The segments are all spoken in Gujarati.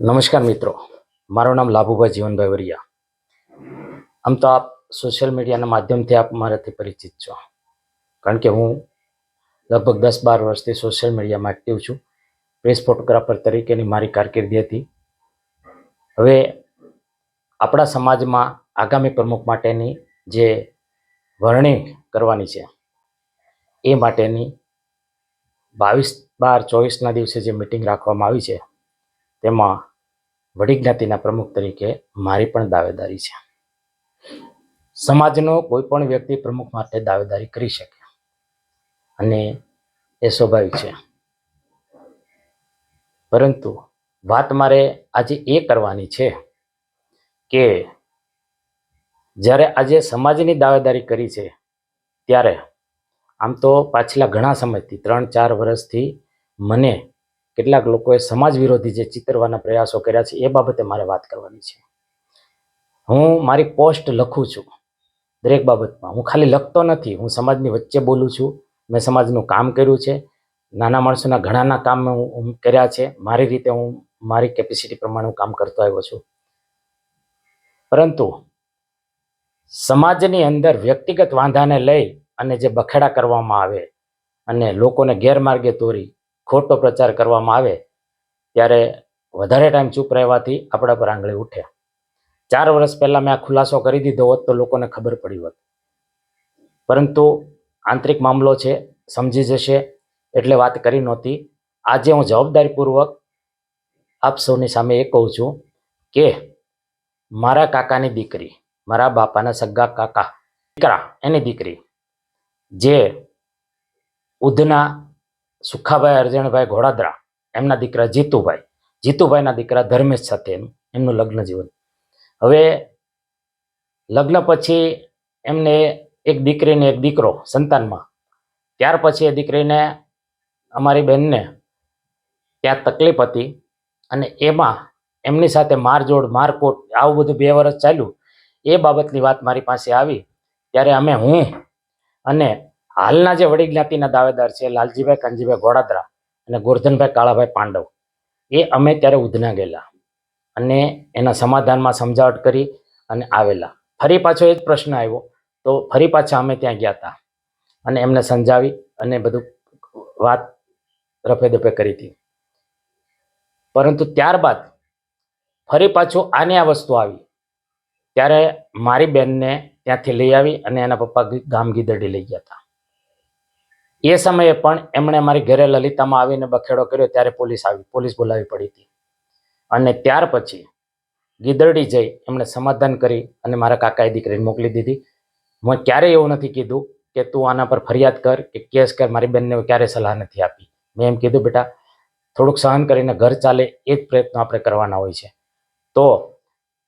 નમસ્કાર મિત્રો. મારું નામ લાભુભાઈ જીવનભાઈ વરિયા. આમ તો આપ સોશિયલ મીડિયાના માધ્યમથી આપ મારાથી પરિચિત છો. કારણ કે હું લગભગ દસ બાર વર્ષથી સોશિયલ મીડિયામાં એક્ટિવ છું. પ્રેસ ફોટોગ્રાફર તરીકેની મારી કારકિર્દી હતી. હવે આપણા સમાજમાં આગામી પ્રમુખ માટેની જે વરણી કરવાની છે, એ માટેની બાવીસ બાર ચોવીસના દિવસે જે મિટિંગ રાખવામાં આવી છે, તેમાં વડી જ્ઞાતિના પ્રમુખ તરીકે મારી પણ દાવેદારી છે. સમાજનો કોઈ પણ વ્યક્તિ પ્રમુખ માટે દાવેદારી કરી શકે. અને એ સ્વાભાવિક છે. પરંતુ વાત મારે આજે એ કરવાની છે કે જ્યારે આજે સમાજની દાવેદારી કરી છે, ત્યારે આમ તો પાછલા ઘણા સમયથી, ત્રણ ચાર વર્ષથી મને કેટલાક લોકોએ સમાજ વિરોધી જે ચિતરવાના પ્રયાસો કર્યા છે, એ બાબતે મારે વાત કરવાની છે. હું મારી પોસ્ટ લખું છું દરેક બાબતમાં. હું ખાલી લખતો નથી, હું સમાજની વચ્ચે બોલું છું. મેં સમાજનું કામ કર્યું છે. નાના માણસોના ઘણાના કામ હું કર્યા છે. મારી રીતે હું, મારી કેપેસિટી પ્રમાણે હું કામ કરતો આવ્યો છું. પરંતુ સમાજની અંદર વ્યક્તિગત વાંધાને લઈ અને જે બખેડા કરવામાં આવે અને લોકોને ગેરમાર્ગે દોરી ખોટો પ્રચાર કરવામાં આવે, ત્યારે વધારે ટાઈમ ચૂપ રહેવાથી આપણા પર આંગળી ઉઠે. ચાર વર્ષ પહેલાં મેં આ ખુલાસો કરી દીધો હોત તો લોકોને ખબર પડી હોત. પરંતુ આંતરિક મામલો છે, સમજી જશે એટલે વાત કરી નહોતી. આજે હું જવાબદારીપૂર્વક આપ સૌની સામે એ કહું છું કે મારા કાકાની દીકરી, મારા બાપાના સગા કાકા, દીકરા, એની દીકરી, જે ઉધના સુખાભાઈ અરજણભાઈ ઘોડાદરા, એમના દીકરા જીતુભાઈ. જીતુભાઈના દીકરા ધર્મેશ સાથે એમનું લગ્ન જીવન. હવે લગ્ન પછી એમને એક દીકરીને એક દીકરો સંતાનમાં. ત્યાર પછી એ દીકરીને અમારી બહેનને ત્યાં તકલીફ હતી અને એમાં એમની સાથે મારજોડ મારકોટ, આવું બધું બે વર્ષ ચાલ્યું. એ બાબતની વાત મારી પાસે આવી. ત્યારે અમે હું અને હાલના જે વડી જ્ઞાતિના દાવેદાર છે, લાલજીભાઈ, કાનજીભાઈ ગોડાદરા અને ગોરધનભાઈ કાળાભાઈ પાંડવ, એ અમે ત્યારે ઉધના ગયેલા અને એના સમાધાનમાં સમજાવટ કરી અને આવેલા. ફરી પાછો એ જ પ્રશ્ન આવ્યો, તો ફરી પાછા અમે ત્યાં ગયા હતા અને એમને સમજાવી અને બધું વાત રફે દફે કરી હતી. પરંતુ ત્યારબાદ ફરી પાછું આને આ વસ્તુ આવી. ત્યારે મારી બેનને ત્યાંથી લઈ આવી અને એના પપ્પા ગામ ગીદડી લઈ ગયા હતા એ સમયે પણ એમણે મારી ઘરે લલિતામાં આવીને બખેડો કર્યો ત્યારે પોલીસ આવી, પોલીસ બોલાવી પડી હતી. અને ત્યાર પછી ગીદરડી જઈ એમણે સમાધાન કરી અને મારા કાકાએ દીકરીને મોકલી દીધી. મેં ક્યારેય એવું નથી કીધું કે તું આના પર ફરિયાદ કર કે કેસ કર, મારી બેનને ક્યારેય સલાહ નથી આપી. મેં એમ કીધું, બેટા, થોડુંક સહન કરીને ઘર ચાલે, એ જ પ્રયત્નો આપણે કરવાના હોય છે. તો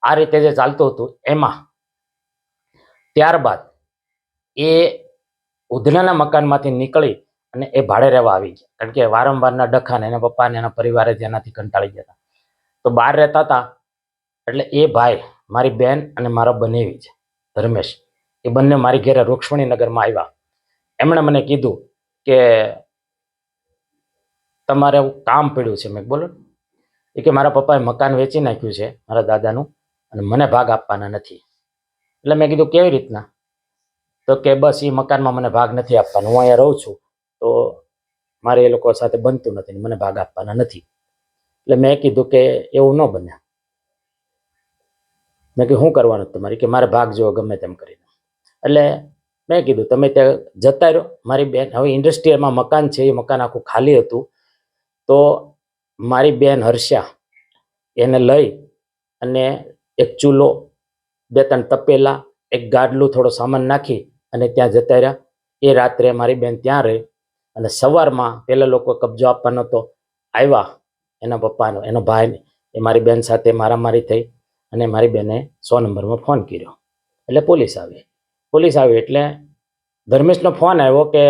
આ રીતે જે ચાલતું હતું, એમાં ત્યારબાદ એ ઉધનાના મકાનમાંથી નીકળી અને એ ભાડે રહેવા આવી ગયા. કારણ કે વારંવારના ડખાને એના પપ્પાને એના પરિવારે જેનાથી કંટાળી ગયા તો બહાર રહેતા હતા. એટલે એ ભાઈ મારી બેન અને મારો બનેવી છે, ધર્મેશ. એ બંને મારી ઘેરે રૂક્ષ્મણીનગરમાં આવ્યા. એમણે મને કીધું કે તમારે કામ પડ્યું છે મેં બોલો. એ કે મારા પપ્પાએ મકાન વેચી નાખ્યું છે મારા દાદાનું અને મને ભાગ આપવાના નથી. એટલે મેં કીધું, કેવી રીતના? તો કે બસ એ મકાનમાં મને ભાગ નથી આપવાનો. હું અહીંયા રહું છું, તો મારે એ લોકો સાથે બનતું નથી મને ભાગ આપવાના નથી. એટલે મેં કીધું કે એવું ન બને. મેં કીધું, શું કરવાનું તમારી? કે મારે ભાગ જોવો ગમે તેમ કરીને. એટલે મેં કીધું, તમે ત્યાં જતા રહ્યો મારી બેન હવે ઇન્ડસ્ટ્રીયલમાં મકાન છે, એ મકાન આખું ખાલી હતું. તો મારી બેન હર્ષા એને લઈ અને એક ચૂલો, બે ત્રણ તપેલા, એક ગાડલું, થોડો સામાન નાખી અને ત્યાં જતા રહ્યા. એ રાત્રે મારી બેન ત્યાં રહી અને સવારમાં પેલા લોકો કબજો આપવાનો હતો. આવ્યા એના પપ્પાનો, એનો ભાઈ એ મારી બેન સાથે મારામારી થઈ અને મારી બેને સો નંબરમાં ફોન કર્યો. એટલે પોલીસ આવી. પોલીસ આવી એટલે ધર્મેશનો ફોન આવ્યો કે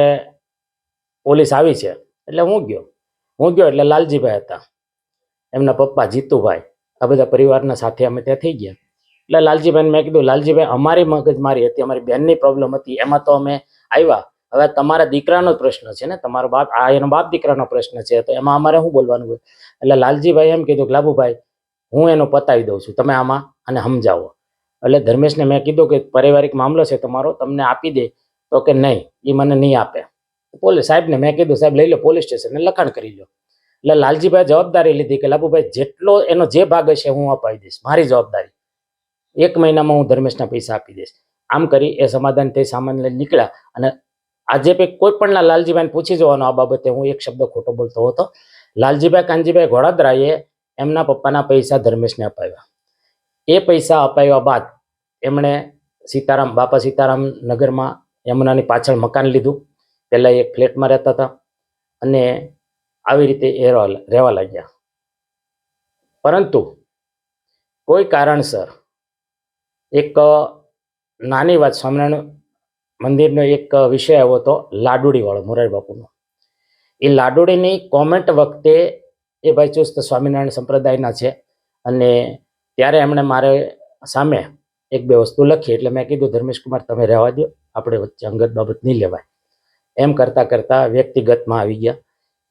પોલીસ આવી છે. એટલે હું ગયો. હું ગયો એટલે લાલજીભાઈ હતા. એમના પપ્પા જીતુભાઈ. આ બધા પરિવારના સાથે અમે ત્યાં થઈ ગયા. એટલે લાલજીભાઈને મેં કીધું, લાલજીભાઈ, અમારી મગજમારી હતી, અમારી બેનની પ્રોબ્લેમ હતી, એમાં તો અમે આવ્યા. હવે તમારા દીકરાનો પ્રશ્ન છે ને, તમારો બાપ, આ એનો બાપ દીકરાનો પ્રશ્ન છે, તો એમાં અમારે શું બોલવાનું હોય? એટલે લાલજીભાઈ એમ કીધું કે, લાભુભાઈ, હું એનો પતાવી દઉં છું, તમે આમાં અને સમજાવો. એટલે ધર્મેશને મેં કીધું કે, પારિવારિક મામલો છે તમારો, તમને આપી દે. તો કે, નહીં એ મને નહીં આપે. પોલીસ, સાહેબને મેં કીધું, સાહેબ, લઈ લો પોલીસ સ્ટેશનને, લખાણ કરી લો. એટલે લાલજીભાઈ જવાબદારી લીધી કે, લાભુભાઈ, જેટલો એનો જે ભાગ હશે, હું અપાવી દઈશ, મારી જવાબદારી. એક મહિનામાં હું ધર્મેશના પૈસા આપી દઈશ. આમ કરી એ સમાધાન થઈ સામાન લઈને નીકળ્યા અને આજે પે કોઈ પણના લાલજીભાઈને પૂછી જવાનો આ બાબતે હું એક શબ્દ ખોટો બોલતો હતો. લાલજીભાઈ કાનજીભાઈ ઘોડાદરાએ એમના પપ્પાના પૈસા ધર્મેશને અપાવ્યા. એ પૈસા અપાવ્યા બાદ એમણે સીતારામ, બાપા સીતારામ નગરમાં યમુનાની પાછળ મકાન લીધું. પહેલાં એક ફ્લેટમાં રહેતા હતા અને આવી રીતે એ રહેવા લાગ્યા. પરંતુ કોઈ કારણસર એક નાની વાત સ્વામિનારાયણ મંદિરનો એક વિષય આવ્યો હતો, લાડુડીવાળો, મોરારી બાપુનો. એ લાડુડીની કોમેન્ટ વખતે એ ભાઈ ચુસ્ત સ્વામિનારાયણ સંપ્રદાયના છે અને ત્યારે એમણે મારે સામે એક બે વસ્તુ લખી એટલે મેં કીધું, ધર્મેશ કુમાર, તમે રહેવા દો આપણે વચ્ચે અંગત બાબત નહીં લેવાય. એમ કરતાં કરતાં વ્યક્તિગતમાં આવી ગયા.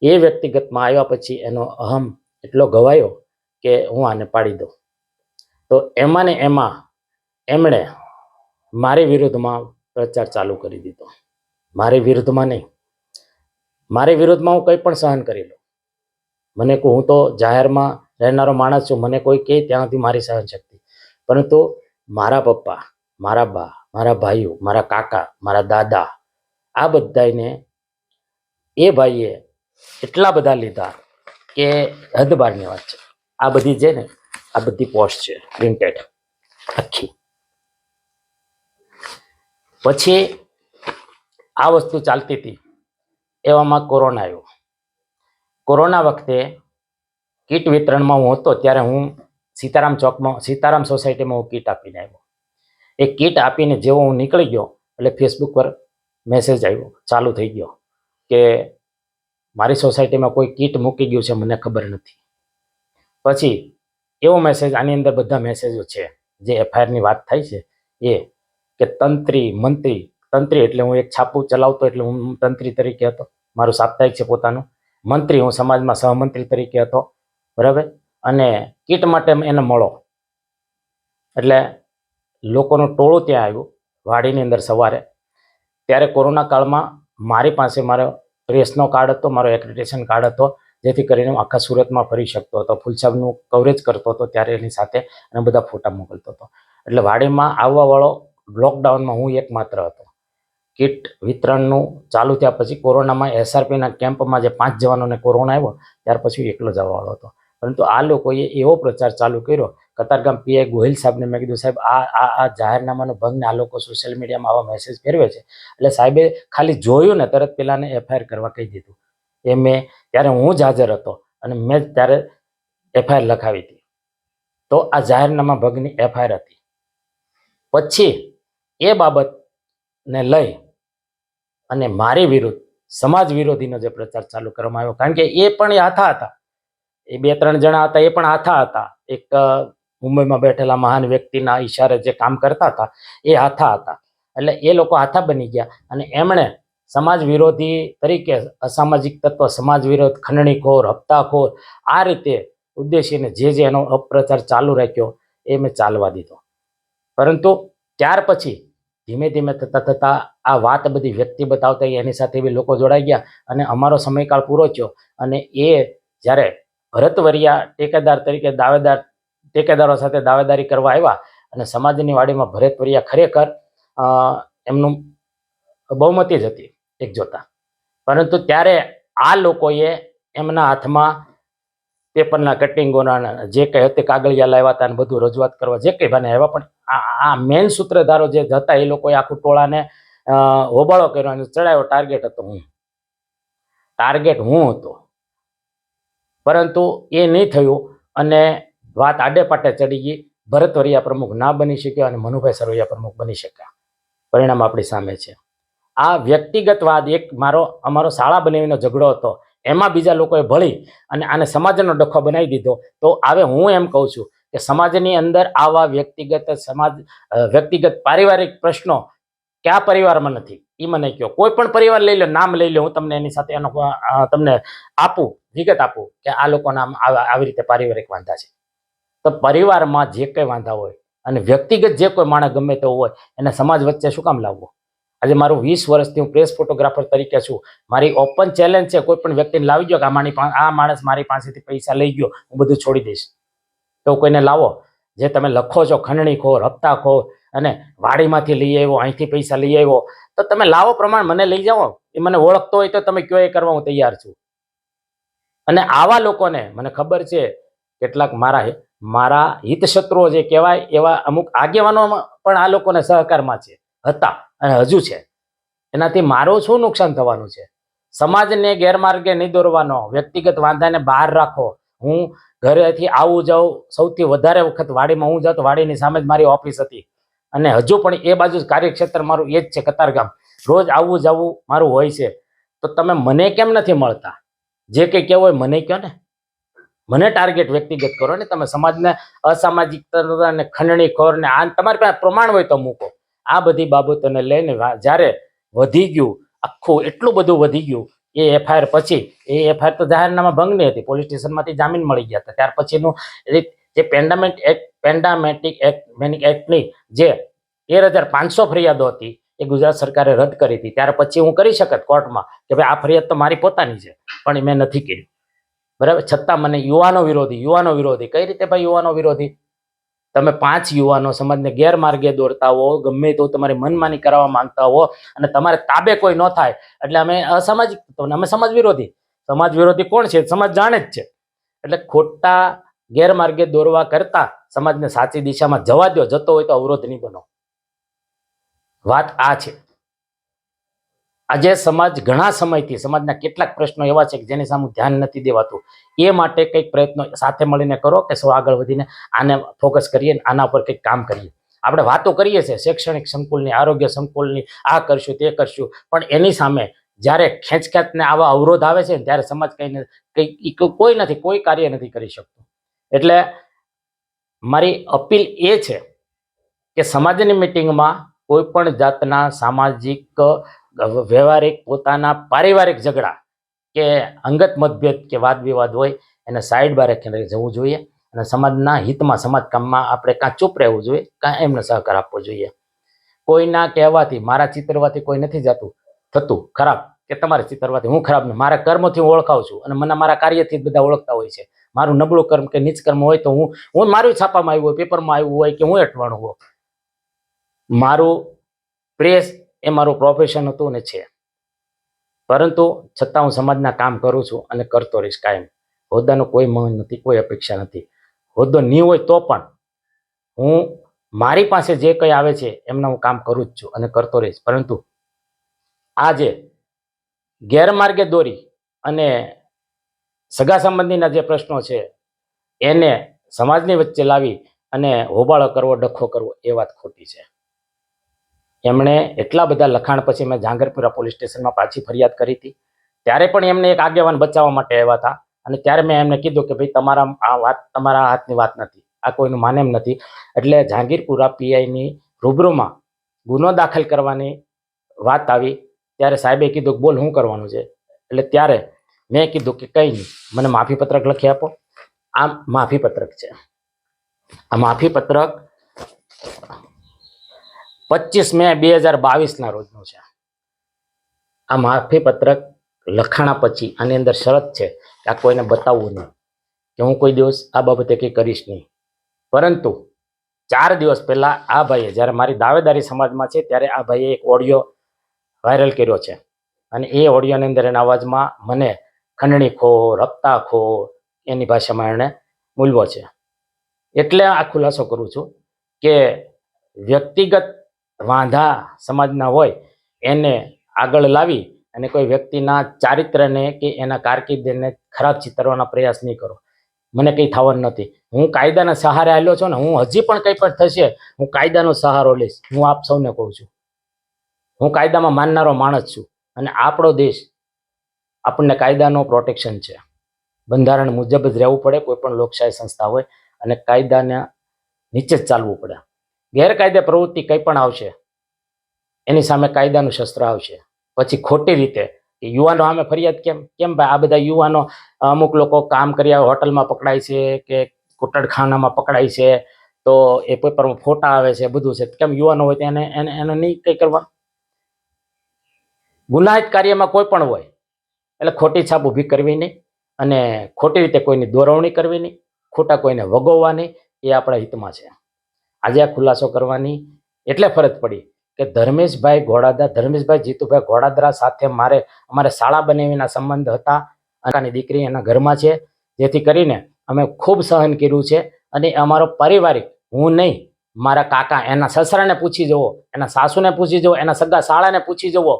એ વ્યક્તિગતમાં આવ્યા પછી એનો અહમ એટલો ગવાયો કે હું આને પાડી દઉં. તો એમાં ને એમાં એમણે મારી વિરુદ્ધમાં પ્રચાર ચાલુ કરી દીધો. મારી વિરુદ્ધમાં નહીં. મારી વિરુદ્ધમાં હું કંઈ પણ સહન કરી લઉં. મને કહું હું તો જાહેરમાં રહેનારો માણસ છું. મને કોઈ કહે ત્યાંથી મારી સહન શક્તિ પરંતુ મારા પપ્પા, મારા બા, મારા ભાઈઓ, મારા કાકા, મારા દાદા, આ બધાને એ ભાઈએ એટલા બધા લીધા કે હદ બારની વાત છે. આ બધી છે ને, આ બધી પોસ્ટ છે, પ્રિન્ટેડ, આખી. પછી આ વસ્તુ ચાલતી હતી. એવામાં કોરોના આવ્યો. કોરોના વખતે કીટ વિતરણમાં હું હતો ત્યારે હું સીતારામ ચોકમાં, સીતારામ સોસાયટીમાં હું કીટ આપીને આવ્યો. એ કીટ આપીને જેવો હું નીકળી ગયો, એટલે ફેસબુક પર મેસેજ આવ્યો, ચાલુ થઈ ગયો કે મારી સોસાયટીમાં કોઈ કીટ મૂકી ગયું છે, મને ખબર નથી. પછી એવો મેસેજ આની અંદર બધા મેસેજો છે, જે એફઆઈઆરની વાત થાય છે, એ કે તંત્રી, મંત્રી. તંત્રી એટલે હું એક છાપું ચલાવતો એટલે હું તંત્રી તરીકે હતો. મારું સાપ્તાહિક છે પોતાનું. મંત્રી હું સમાજમાં સહમંત્રી તરીકે હતો. બરાબર? અને કીટ માટે એને મળો. એટલે લોકોનું ટોળું ત્યાં આવ્યું વાડીની અંદર સવારે. ત્યારે કોરોના કાળમાં મારી પાસે મારો પ્રેસનો કાર્ડ હતો, મારો એક્રેડિટેશન કાર્ડ હતો, જેથી કરીને હું આખા સુરતમાં ફરી શકતો હતો. ફૂલસાબનું કવરેજ કરતો હતો ત્યારે એની સાથે અને બધા ફોટા મોકલતો હતો. એટલે વાડીમાં આવવાવાળો લોકડાઉનમાં હું એકમાત્ર હતો. કિટ વિતરણનું ચાલુ થયા પછી કોરોનામાં એસઆરપીના કેમ્પમાં જે પાંચ જવાનોને કોરોના આવ્યો, ત્યાર પછી એકલો જવાવાળો હતો. પરંતુ આ લોકોએ એવો પ્રચાર ચાલુ કર્યો. કતારગામ પીઆઈ ગોહિલ સાહેબને મેં કીધું, સાહેબ, આ આ આ જાહેરનામાનો ભંગને આ લોકો સોશિયલ મીડિયામાં આવા મેસેજ ફેરવે છે. એટલે સાહેબે ખાલી જોયું ને તરત પેલાને એફઆઈઆર કરવા કહી દીધું. એ મેં, ત્યારે હું જ હાજર હતો અને મેં જ ત્યારે એફઆઈઆર લખાવી હતી. તો આ જાહેરનામા ભંગની એફઆઈઆર હતી. પછી એ બાબતને લઈ અને મારી વિરુદ્ધ, સમાજ વિરોધીનો જે પ્રચાર ચાલુ કરવામાં આવ્યો, કારણ કે એ પણ હાથા હતા. એ બે ત્રણ જણા હતા, એ પણ હાથા હતા. એક મુંબઈમાં બેઠેલા મહાન વ્યક્તિના ઈશારે જે કામ કરતા હતા, એ હાથા હતા. એટલે એ લોકો હાથા બની ગયા અને એમણે સમાજ વિરોધી તરીકે અસામાજિક તત્વ, સમાજ વિરોધ, ખંડણીખોર, હપ્તાખોર, આ રીતે ઉદ્દેશીને જે જે એનો અપપ્રચાર ચાલુ રાખ્યો, એ મેં ચાલવા દીધો. પરંતુ ત્યાર પછી ધીમે ધીમે થતાં થતાં આ વાત બધી વ્યક્તિ બતાવતા એની સાથે બી લોકો જોડાઈ ગયા અને અમારો સમયકાળ પૂરો થયો. અને એ જ્યારે ભરતવરિયા ટેકેદાર તરીકે દાવેદાર, ટેકેદારો સાથે દાવેદારી કરવા આવ્યા અને સમાજની વાડીમાં ભરતવરિયા ખરેખર એમનું બહુમતી જ હતી એક જોતા. પરંતુ ત્યારે આ લોકોએ એમના હાથમાં પેપરના કટિંગોના જે કંઈ હતી, કાગળિયા લાવ્યા હતા અને બધું રજૂઆત કરવા જે કંઈ બને આવ્યા પણ આ મેન સૂત્રધારો જે હતા, એ લોકોએ આખું ટોળાને હોબાળો કર્યો અને ચડાયો ટાર્ગેટ હતો હું. ટાર્ગેટ હું હતો. પરંતુ એ નહીં થયું અને વાત આડે પાટે ચડી ગઈ. ભરતવરિયા પ્રમુખ ના બની શક્યો અને મનુભાઈ સરવૈયા પ્રમુખ બની શક્યા. પરિણામ આપણી સામે છે. આ વ્યક્તિગત વાદ એક મારો, અમારો શાળા બનાવીનો ઝઘડો હતો. એમાં બીજા લોકોએ ભળી અને આને સમાજનો ડખો બનાવી દીધો. તો હવે હું એમ કહું છું કે સમાજની અંદર આવા વ્યક્તિગત સમાજ વ્યક્તિગત પારિવારિક પ્રશ્નો કયા પરિવારમાં નથી? એ મને કહો. કોઈ પણ પરિવાર લઈ લો, નામ લઈ લો, હું તમને એની સાથે એનો તમને આપું, વિગત આપું કે આ લોકોના આવી રીતે પારિવારિક વાંધા છે. તો પરિવારમાં જે કંઈ વાંધા હોય અને વ્યક્તિગત જે કોઈ માણસ ગમે તેવો હોય, એને સમાજ વચ્ચે શું કામ લાવવો? આજે મારું વીસ વર્ષથી હું પ્રેસ ફોટોગ્રાફર તરીકે છું. મારી ઓપન ચેલેન્જ છે, કોઈ પણ વ્યક્તિને લાવી ગયો કે આ આ માણસ મારી પાસેથી પૈસા લઈ ગયો, હું બધું છોડી દઈશ. તો કોઈને લાવો. જે તમે લખો છો ખંડણીખોર હપ્તાખોર અને વાડીમાંથી લઈ આવ્યો, અહીંથી પૈસા લઈ આવ્યો, તો તમે લાવો પ્રમાણ, મને લઈ જાઓ. એ મને ઓળખતો હોય તો તમે કયો એ કરવા હું તૈયાર છું. અને આવા લોકોને મને ખબર છે, કેટલાક મારા મારા હિતશત્રુઓ જે કહેવાય, એવા અમુક આગેવાનોમાં પણ આ લોકોને સહકારમાં છે, હતા અને હજુ છે. એનાથી મારું શું નુકસાન થવાનું છે? સમાજને ગેરમાર્ગે નહીં દોરવાનો, વ્યક્તિગત વાંધાને બહાર રાખો. હું ઘરેથી આવું જાઉં, સૌથી વધારે વખત વાડીમાં હું જાઉં તો વાડીની સામે જ મારી ઓફિસ હતી. અને હજુ પણ એ બાજુ જ કાર્યક્ષેત્ર મારું એ જ છે, કતારગામ. રોજ આવવું જવું મારું હોય છે. તો તમે મને કેમ નથી મળતા? જે કંઈ કહેવું હોય મને કહો ને. મને ટાર્ગેટ વ્યક્તિગત કરો ને. તમે સમાજને અસામાજિકતા ને ખંડણીખોર ને આ તમારી પાસે પ્રમાણ હોય તો મૂકો. આ બધી બાબતોને લઈને જ્યારે વધી ગયું, આખું એટલું બધું વધી ગયું એ એફઆઈઆર પછી, એ એફઆઈઆર તો જાહેરનામા ભંગની હતી. પોલીસ સ્ટેશનમાંથી જામીન મળી ગયા હતા. ત્યાર પછીનું જે પેન્ડામેન્ટ એક્ટ પેન્ડામેટિક એક્ટ મેનિક એક્ટની જે તેર હજાર પાંચસો ફરિયાદો હતી, એ ગુજરાત સરકારે રદ કરી હતી. ત્યાર પછી હું કરી શકત કોર્ટમાં કે ભાઈ આ ફરિયાદ તો મારી પોતાની છે, પણ મેં નથી કર્યું બરાબર? છતાં મને યુવાનો વિરોધી યુવાનો વિરોધી, કઈ રીતે ભાઈ યુવાનો વિરોધી? તમે પાંચ યુવાનો સમાજને ગેરમાર્ગે દોરતા હો, ગમે તો તમારી મનમાની કરાવવા માંગતા હો અને તમારે તાબે કોઈ ન થાય. એટલે અમે અસામાજિક અમે સમાજ વિરોધી. સમાજ વિરોધી કોણ છે? સમાજ જાણે જ છે. એટલે ખોટા ગેરમાર્ગે દોરવા કરતા સમાજને સાચી દિશામાં જવા દો જતો હોય તો અવરોધ નહીં બનો. વાત આ છે. આજે સમાજ ઘણા સમયથી, સમાજના કેટલાક પ્રશ્નો એવા છે કે જેની સામે ધ્યાન નથી દેવાતું. એ માટે કંઈક પ્રયત્નો સાથે મળીને કરો કે સૌ આગળ વધીને આને ફોકસ કરીએ આના પર કંઈક કામ કરીએ. આપણે વાતો કરીએ છીએ, શૈક્ષણિક સંકુલની, આરોગ્ય સંકુલની, આ કરશું, તે કરશું. પણ એની સામે જ્યારે ખેંચખેંચને આવા અવરોધ આવે છે ને, ત્યારે સમાજ કંઈ કંઈ, કોઈ નથી, કોઈ કાર્ય નથી કરી શકતું. એટલે મારી અપીલ એ છે કે સમાજની મિટિંગમાં કોઈ પણ જાતના સામાજિક વ્યવહારિક પોતાના પારિવારિક ઝઘડા કે અંગત મતભેદ કે વાદ વિવાદ હોય, એને સાઈડ બાર રાખીને જવું જોઈએ અને સમાજના હિતમાં સમાજ કામમાં આપણે કાં ચૂપ રહેવું જોઈએ કાં એમને સહકાર આપવો જોઈએ. કોઈના કહેવાથી, મારા ચિતરવાથી કોઈ નથી જતું, થતું, ખરાબ, કે તમારે ચિતરવાથી હું ખરાબ નહીં મારા કર્મથી હું ઓળખાવું છું અને મને મારા કાર્યથી બધા ઓળખતા હોય છે. મારું નબળું કર્મ કે નીચ કર્મ હોય તો હું હું મારું છાપામાં આવ્યું હોય પેપરમાં આવ્યું હોય કે હું અટવાણું હોય. મારું પ્રેસ એ મારું પ્રોફેશન હતું ને છે. પરંતુ છતાં હું સમાજના કામ કરું છું અને કરતો રહીશ કાયમ. હોદ્દાનો કોઈ મન નથી, કોઈ અપેક્ષા નથી. હોદ્દો નહીં હોય તો પણ હું મારી પાસે જે કંઈ આવે છે એમના હું કામ કરું જ છું અને કરતો રહીશ. પરંતુ આજે ગેરમાર્ગે દોરી અને સગા સંબંધીના જે પ્રશ્નો છે એને સમાજની વચ્ચે લાવી અને હોબાળો કરવો, ડખો કરવો એ વાત ખોટી છે. એમણે એટલા બધા લખાણ પછી મેં જાંગરપુરા પોલીસ સ્ટેશનમાં પાછી ફરિયાદ કરી હતી. ત્યારે પણ એમને એક આગેવાન બચાવવા માટે આવ્યા હતા અને ત્યારે મેં એમને કીધું કે ભાઈ તમારા આ વાત, તમારા હાથની વાત નથી, આ કોઈનું માને નથી. એટલે જાંગીરપુરા પીઆઈની રૂબરૂમાં ગુનો દાખલ કરવાની વાત આવી. ત્યારે સાહેબે કીધું બોલ, શું કરવાનું છે? એટલે ત્યારે મેં કીધું કે કંઈ નહીં, મને માફી પત્રક લખી આપો. આ માફી પત્રક છે. આ માફી પત્રક પચીસ મે બે હજાર બાવીસના રોજનું છે. આ માફી પત્રક લખાણા પછી આની અંદર શરત છે કે આ કોઈને બતાવવું નહીં. કે હું કોઈ દિવસ આ બાબતે કંઈ કરીશ નહીં. પરંતુ ચાર દિવસ પહેલાં આ ભાઈએ, જ્યારે મારી દાવેદારી સમાજમાં છે, ત્યારે આ ભાઈએ એક ઓડિયો વાયરલ કર્યો છે. અને એ ઓડિયોની અંદર એના અવાજમાં મને ખંડણી ખો રક્તા ખો એની ભાષામાં એણે મૂલવો છે. એટલે આ ખુલાસો કરું છું કે વ્યક્તિગત વાંધા સમાજના હોય, એને આગળ લાવી અને કોઈ વ્યક્તિના ચારિત્રને કે એના કારકિર્દીને ખરાબ ચિતરવાના પ્રયાસ નહીં કરો. મને કંઈ થવાનું નથી. હું કાયદાના સહારે આવેલો છું ને હું હજી પણ કંઈ પણ થશે, હું કાયદાનો સહારો લઈશ. હું આપ સૌને કહું છું. હું કાયદામાં માનનારો માણસ છું અને આપણો દેશ આપણને કાયદાનો પ્રોટેક્શન છે. બંધારણ મુજબ જ રહેવું પડે, કોઈ પણ લોકશાહી સંસ્થા હોય અને કાયદાના નીચે જ ચાલવું પડે. ગેરકાયદે પ્રવૃત્તિ કંઈ પણ આવશે, એની સામે કાયદાનું શસ્ત્ર આવશે. પછી ખોટી રીતે યુવાનો સામે ફરિયાદ કેમ કેમ ભાઈ? આ બધા યુવાનો અમુક લોકો કામ કર્યા હોટલમાં પકડાય છે કે કુટડખાનામાં પકડાય છે, તો એ પેપરમાં ફોટા આવે છે, બધું છે. કેમ યુવાનો હોય તેને એને એને એને નહીં કંઈ કરવા? ગુનાહિત કાર્યમાં કોઈ પણ હોય, એટલે ખોટી છાપ ઊભી કરવી નહીં અને ખોટી રીતે કોઈની દોરવણી કરવી નહીં, ખોટા કોઈને વગોવવા નહીં, એ આપણા હિતમાં છે. આજે આ ખુલાસો કરવાની એટલે ફરજ પડી કે ધર્મેશભાઈ ઘોડાદરા ધર્મેશભાઈ જીતુભાઈ ઘોડાદરા સાથે મારે, અમારે શાળા બનાવીના સંબંધ હતા. કાકાની દીકરી એના ઘરમાં છે, જેથી કરીને અમે ખૂબ સહન કર્યું છે અને અમારો પારિવારિક, હું નહીં, મારા કાકા એના સસરાને પૂછી જવો, એના સાસુને પૂછી જવો, એના સગા શાળાને પૂછી જવો.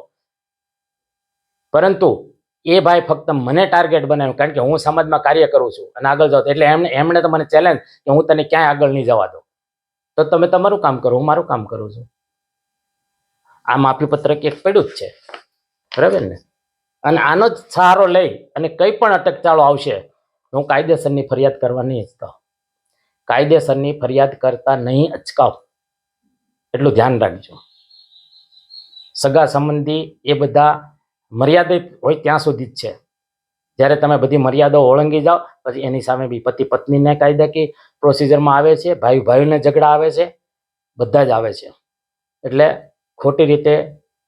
પરંતુ એ ભાઈ ફક્ત મને ટાર્ગેટ બનાવ્યું કારણ કે હું સમાજમાં કાર્ય કરું છું અને આગળ જાઉં એટલે એમને, એમણે તો મને ચેલેન્જ કે હું તને ક્યાંય આગળ નહીં જવા દઉં. તો તમે તમારું કામ કરો, હું મારું કામ કરું છું. આ માફી પત્રક એક પડ્યું જ છે. બરાબર ને? અને આનો જ સહારો લઈ અને કંઈ પણ અટકચાળો આવશે, હું કાયદેસરની ફરિયાદ કરવા નહીં ઈચ્છતો કાયદેસરની ફરિયાદ કરતા નહીં અચકાવ. એટલું ધ્યાન રાખજો. સગા સંબંધી એ બધા મર્યાદિત હોય ત્યાં સુધી જ છે. જ્યારે તમે બધી મર્યાદાઓ ઓળંગી જાઓ, પછી એની સામે બી પતિ પત્નીને કાયદાકીય પ્રોસિજરમાં આવે છે, ભાઈ ભાઈને ઝઘડા આવે છે, બધા જ આવે છે. એટલે ખોટી રીતે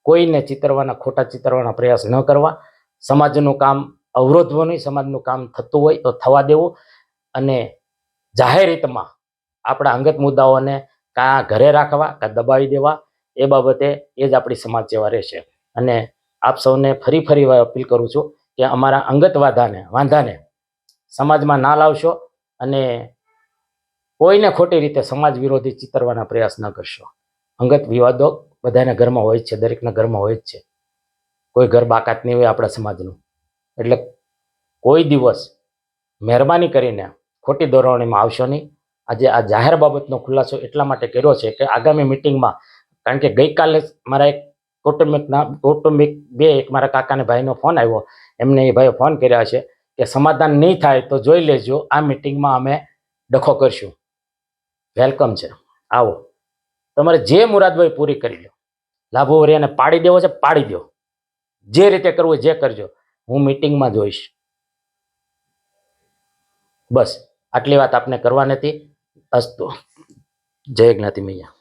કોઈને ચિતરવાના, ખોટા ચિતરવાના પ્રયાસ ન કરવા. સમાજનું કામ અવરોધવું નહીં, સમાજનું કામ થતું હોય તો થવા દેવું. અને જાહેર રીતમાં આપણા અંગત મુદ્દાઓને કાં ઘરે રાખવા, કાં દબાવી દેવા, એ બાબતે એ જ આપણી સમાજ સેવા રહેશે. અને આપ સૌને ફરી ફરી અપીલ કરું છું. કે અમારા અંગત વાધાને, વાંધાને સમાજમાં ના લાવશો અને કોઈને ખોટી રીતે સમાજ વિરોધી ચિતરવાના પ્રયાસ ન કરશો. અંગત વિવાદો બધાના ઘરમાં હોય જ છે, દરેકના ઘરમાં હોય જ છે. કોઈ ઘર બાકાત નહીં હોય આપણા સમાજનું. એટલે કોઈ દિવસ મહેરબાની કરીને ખોટી દોરવણીમાં આવશો નહીં. આજે આ જાહેર બાબતનો ખુલાસો એટલા માટે કર્યો છે કે આગામી મિટિંગમાં, કારણ કે ગઈકાલે મારા એક કૌટુંબિકના, કૌટુંબિક બે, એક મારા કાકાને ભાઈનો ફોન આવ્યો એમને એ ભાઈએ ફોન કર્યા છે કે સમાધાન નહીં થાય તો જોઈ લેજો, આ મિટિંગમાં અમે ડખો કરશું. વેલકમ છે. આવો. તમારે જે મુરાદ હોય પૂરી કરી લો. લાભો વરિયાને પાડી દેવો છે, પાડી દો. જે રીતે કરવું જે કરજો. હું મિટિંગમાં જોઈશ. બસ. આટલી વાત આપને કરવાની હતી અસ્તુ. જય જ્ઞાતિ મૈયા.